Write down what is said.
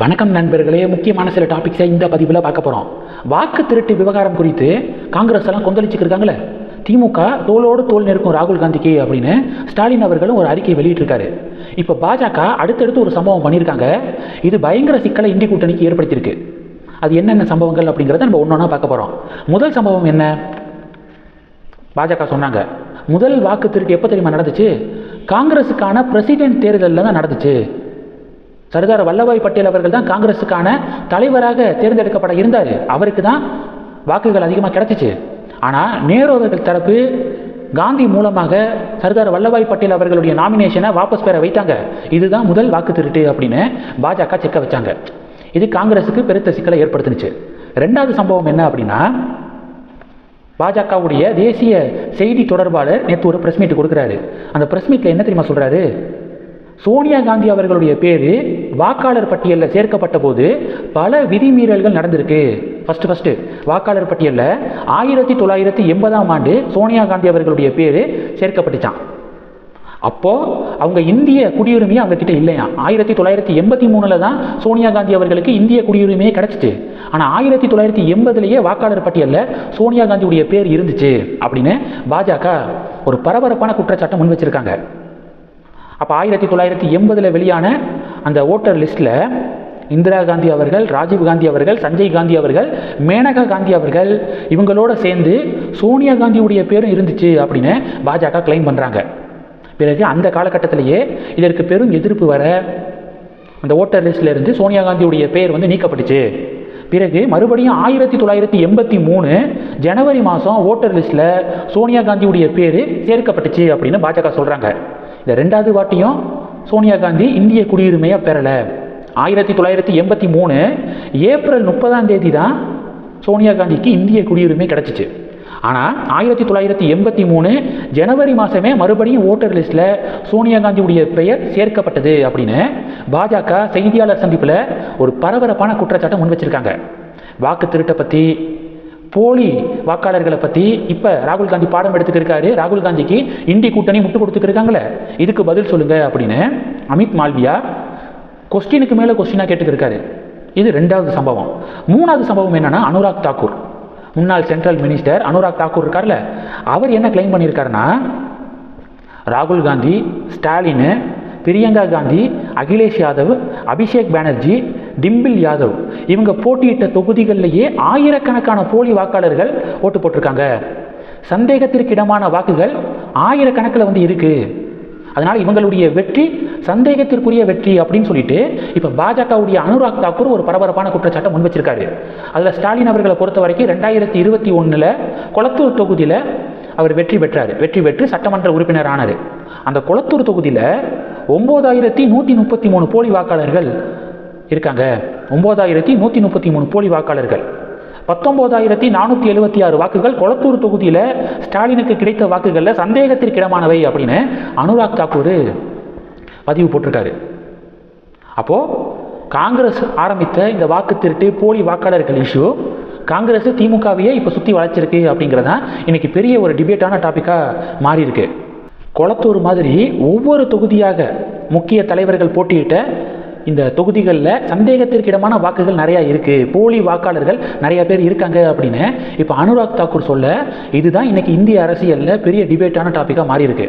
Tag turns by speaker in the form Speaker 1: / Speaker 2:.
Speaker 1: வணக்கம் நண்பர்களே முக்கியமான சில டாபிக்ஸை இந்த பதிவில் பார்க்க போகிறோம் வாக்கு திருட்டு விவகாரம் குறித்து காங்கிரஸ் எல்லாம் கொந்தளிச்சுக்கு திமுக தோளோடு தோல் நெருக்கும் ராகுல் காந்திக்கு அப்படின்னு ஸ்டாலின் அவர்களும் ஒரு அறிக்கை வெளியிட்டிருக்காரு. இப்போ பாஜக அடுத்தடுத்து ஒரு சம்பவம் பண்ணியிருக்காங்க. இது பயங்கர சிக்கலை இந்தி கூட்டணிக்கு ஏற்படுத்தியிருக்கு. அது என்னென்ன சம்பவங்கள் அப்படிங்கிறத நம்ம ஒன்று ஒன்றா பார்க்க போகிறோம் முதல் சம்பவம் என்ன? பாஜக சொன்னாங்க முதல் வாக்கு திருட்டு எப்போ தெரியுமா நடந்துச்சு? காங்கிரஸுக்கான பிரசிடென்ட் தேர்தலில் தான் நடந்துச்சு. சர்தார் வல்லபாய் பட்டேல் அவர்கள் தான் காங்கிரஸுக்கான தலைவராக தேர்ந்தெடுக்கப்பட இருந்தார். அவருக்கு தான் வாக்குகள் அதிகமாக கிடைச்சிச்சு. ஆனால் நேரு அவர்கள் தரப்பு காந்தி மூலமாக சர்தார் வல்லபாய் பட்டேல் அவர்களுடைய நாமினேஷனை வாபஸ் பெற வைத்தாங்க. இதுதான் முதல் வாக்கு திருட்டு அப்படின்னு பாஜக செக்க வச்சாங்க. இது காங்கிரஸுக்கு பெருத்த சிக்கலை ஏற்படுத்துனுச்சு. ரெண்டாவது சம்பவம் என்ன அப்படின்னா பாஜகவுடைய தேசிய செய்தி தொடர்பாளர் நேற்று ஒரு ப்ரெஸ் மீட் கொடுக்குறாரு. அந்த ப்ரெஸ் மீட்டில் என்ன தெரியுமா சொல்கிறாரு சோனியா காந்தி அவர்களுடைய பேர் வாக்காளர் பட்டியலில் சேர்க்கப்பட்ட போது பல விதிமீறல்கள் நடந்திருக்கு. ஃபஸ்ட்டு ஃபஸ்ட்டு வாக்காளர் பட்டியலில் ஆயிரத்தி தொள்ளாயிரத்தி எண்பதாம் ஆண்டு சோனியா காந்தி அவர்களுடைய பேர் சேர்க்கப்பட்டுச்சான் அப்போது அவங்க இந்திய குடியுரிமையே அவங்க கிட்ட இல்லையா ஆயிரத்தி தொள்ளாயிரத்தி எண்பத்தி மூணில் தான் சோனியா காந்தி அவர்களுக்கு இந்திய குடியுரிமையே கிடச்சிச்சு. ஆனால் ஆயிரத்தி தொள்ளாயிரத்தி எண்பதுலேயே வாக்காளர் பட்டியலில் சோனியா காந்தியுடைய பேர் இருந்துச்சு அப்படின்னு பாஜக ஒரு பரபரப்பான குற்றச்சாட்டை முன் வச்சிருக்காங்க. அப்போ ஆயிரத்தி தொள்ளாயிரத்தி எண்பதில் வெளியான அந்த ஓட்டர் லிஸ்ட்டில் இந்திரா காந்தி அவர்கள் ராஜீவ் காந்தி அவர்கள் சஞ்சய் காந்தி அவர்கள் மேனகா காந்தி அவர்கள் இவங்களோட சேர்ந்து சோனியா காந்தியுடைய பேரும் இருந்துச்சு அப்படின்னு பாஜக கிளைம் பண்ணுறாங்க பிறகு அந்த காலகட்டத்திலேயே இதற்கு பெரும் எதிர்ப்பு வர அந்த ஓட்டர் லிஸ்ட்ல இருந்து சோனியா காந்தியுடைய பேர் வந்து நீக்கப்பட்டுச்சு. பிறகு மறுபடியும் ஆயிரத்தி தொள்ளாயிரத்தி எண்பத்தி மூணு ஜனவரி மாதம் ஓட்டர் லிஸ்ட்டில் சோனியா காந்தியுடைய பேர் சேர்க்கப்பட்டுச்சு அப்படின்னு பாஜக சொல்கிறாங்க இந்த ரெண்டாவது வாட்டியும் சோனியா காந்தி இந்திய குடியுரிமையாக பெறலை. ஆயிரத்தி தொள்ளாயிரத்தி எண்பத்தி மூணு ஏப்ரல் முப்பதாம் தேதி தான் சோனியா காந்திக்கு இந்திய குடியுரிமை கிடச்சிச்சு. ஆனால் ஆயிரத்தி தொள்ளாயிரத்தி எண்பத்தி மூணு ஜனவரி மாதமே மறுபடியும் ஓட்டர் லிஸ்ட்டில் சோனியா காந்தியுடைய பெயர் சேர்க்கப்பட்டது அப்படின்னு பாஜக செய்தியாளர் சந்திப்பில் ஒரு பரபரப்பான குற்றச்சாட்டை முன் வச்சிருக்காங்க. வாக்கு திருட்டை பற்றி போலி வாக்காளர்களை பற்றி இப்போ ராகுல் காந்தி பாடம் எடுத்துக்கிருக்காரு ராகுல் காந்திக்கு இந்தி கூட்டணி முட்டு கொடுத்துக்கிருக்காங்களே இதுக்கு பதில் சொல்லுங்க அப்படின்னு அமித் மால்வியா கொஸ்டினுக்கு மேலே கொஸ்டினாக கேட்டுக்கிருக்காரு இது ரெண்டாவது சம்பவம். மூணாவது சம்பவம் என்னன்னா அனுராக் தாக்கூர். முன்னாள் சென்ட்ரல் மினிஸ்டர் அனுராக் தாக்கூர் இருக்கார்ல. அவர் என்ன கிளைம் பண்ணியிருக்காருன்னா ராகுல் காந்தி ஸ்டாலின் பிரியங்கா காந்தி அகிலேஷ் யாதவ் அபிஷேக் பானர்ஜி டிம்பிள் யாதவ் இவங்க போட்டியிட்ட தொகுதிகளிலேயே ஆயிரக்கணக்கான போலி வாக்காளர்கள் ஓட்டு போட்டிருக்காங்க. சந்தேகத்திற்கிடமான வாக்குகள் ஆயிரக்கணக்கில் வந்து இருக்கு. அதனால் இவங்களுடைய வெற்றி சந்தேகத்திற்குரிய வெற்றி அப்படின்னு சொல்லிட்டு இப்போ பாஜகவுடைய அனுராக் தாக்கூர் ஒரு பரபரப்பான குற்றச்சாட்டை முன் வச்சிருக்காரு. அதில் ஸ்டாலின் அவர்களை பொறுத்த வரைக்கும் ரெண்டாயிரத்தி இருபத்தி ஒன்றில் கொளத்தூர் தொகுதியில் அவர் வெற்றி பெற்றார். வெற்றி பெற்று சட்டமன்ற உறுப்பினர் ஆனார். அந்த கொளத்தூர் தொகுதியில் ஒம்போதாயிரத்தி நூற்றி முப்பத்தி மூணு போலி வாக்காளர்கள் இருக்காங்க. ஒம்பதாயிரத்தி நூற்றி முப்பத்தி மூணு போலி வாக்காளர்கள். பத்தொம்போதாயிரத்தி நானூற்றி எழுபத்தி ஆறு வாக்குகள் கொளத்தூர் தொகுதியில் ஸ்டாலினுக்கு கிடைத்த வாக்குகளில் சந்தேகத்திற்கிடமானவை அப்படின்னு அனுராக் தாக்கூர் பதிவு போட்டிருக்காரு. அப்போது காங்கிரஸ் ஆரம்பித்த இந்த வாக்கு திருட்டு போலி வாக்காளர்கள் இஷ்யூ காங்கிரஸ் திமுகவையே இப்போ சுற்றி வளைச்சிருக்கு அப்படிங்கிறதான் இன்றைக்கி பெரிய ஒரு டிபேட்டான டாப்பிக்காக மாறியிருக்கு. கொளத்தூர் மாதிரி ஒவ்வொரு தொகுதியாக முக்கிய தலைவர்கள் போட்டியிட்ட இந்த தொகுதிகளில் சந்தேகத்திற்கிடமான வாக்குகள் நிறையா இருக்குது போலி வாக்காளர்கள் நிறைய பேர் இருக்காங்க அப்படின்னு இப்போ அனுராக் தாக்கூர் சொல்ல இதுதான் இன்னைக்கு இந்திய அரசியலில் பெரிய டிபேட்டான டாப்பிக்காக மாறிருக்கு